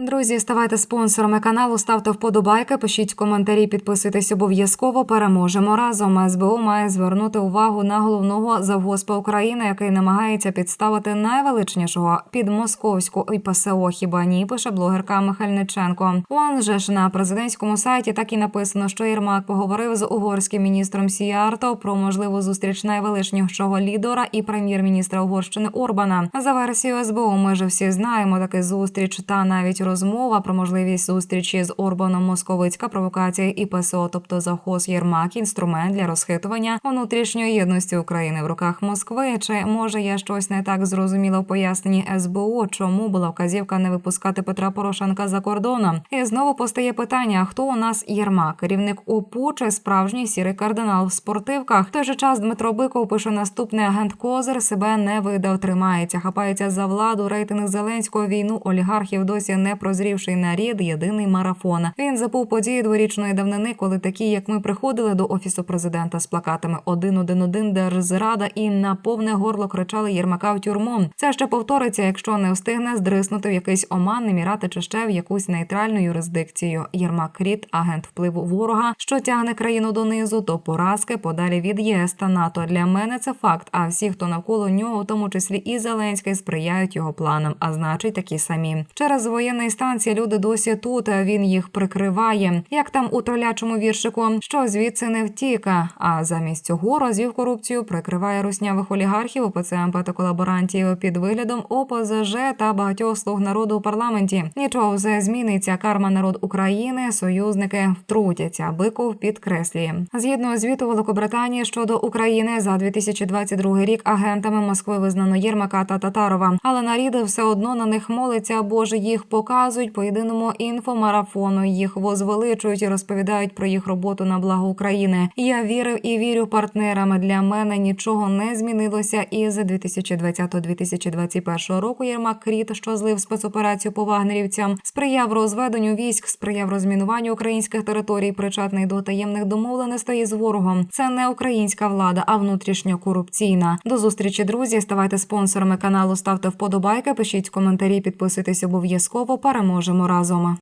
Друзі, ставайте спонсорами каналу, ставте вподобайки, пишіть коментарі, підписуйтесь обов'язково. Переможемо разом. СБУ має звернути увагу на головного завгоспа України, який намагається підставити найвеличнішого під московську ІПСО. Хіба ні? Пише блогерка Михальниченко. Он же ж на президентському сайті так і написано, що Єрмак поговорив з угорським міністром Сіярто про можливу зустріч найвеличнішого лідера і прем'єр-міністра Угорщини Орбана. За версією СБУ, ми ж всі знаємо таки зустріч та навіть розмова про можливість зустрічі з Орбаном московицька провокація і ПСО, тобто завхоз Єрмак, інструмент для розхитування внутрішньої єдності України в руках Москви. Чи може я щось не так зрозуміла в поясненні СБУ, чому була вказівка не випускати Петра Порошенка за кордоном? І знову постає питання: хто у нас Єрмак, керівник ОПУ чи справжній сірий кардинал в спортивках? В той же час Дмитро Биков пише наступний агент Козир себе не видав, тримається, хапається за владу. Рейтинг Зеленського війну олігархів досі не прозрівший нарід. Єдиний марафон. Він забув події дворічної давнини, коли такі, як ми, приходили до офісу президента з плакатами «1-1-1 держзрада і на повне горло кричали Єрмака в тюрму. Це ще повториться, якщо не встигне здриснути в якийсь оман, емірати чи ще в якусь нейтральну юрисдикцію. Єрмак Кріт, агент впливу ворога, що тягне країну донизу, то поразки подалі від ЄС та НАТО. Для мене це факт. А всі, хто навколо нього, в тому числі і Зеленський, сприяють його планам, а значить такі самі. Через воєнний стан ці люди досі тут. а Він їх прикриває. Як там у тролячому віршику, що звідси не втіка. А замість цього розвів корупцію прикриває руснявих олігархів, ОПЦМП та колаборантів під виглядом ОПЗЖ та багатьох слуг народу у парламенті. Нічого вже зміниться. Карма народ України, союзники втрутяться. Биков підкреслює. Згідно звіту Великобританії щодо України за 2022 рік агентами Москви визнано Єрмака та Татарова, але нарід все одно на них молиться, боже їх показують по єдиному інфомарафону. Їх возвеличують і розповідають про їх роботу на благо України. Я вірив і вірю партнерам. Для мене нічого не змінилося. І з 2020-2021 року Єрмак Кріт, що злив спецоперацію по вагнерівцям, сприяв розведенню військ, сприяв розмінуванню українських територій, причетний до таємних домовленостей з ворогом. Це не українська влада, а внутрішньокорупційна. До зустрічі, друзі. Ставайте спонсорами каналу, ставте вподобайки, пишіть коментарі, підписуйтесь обов'язково. Переможемо разом.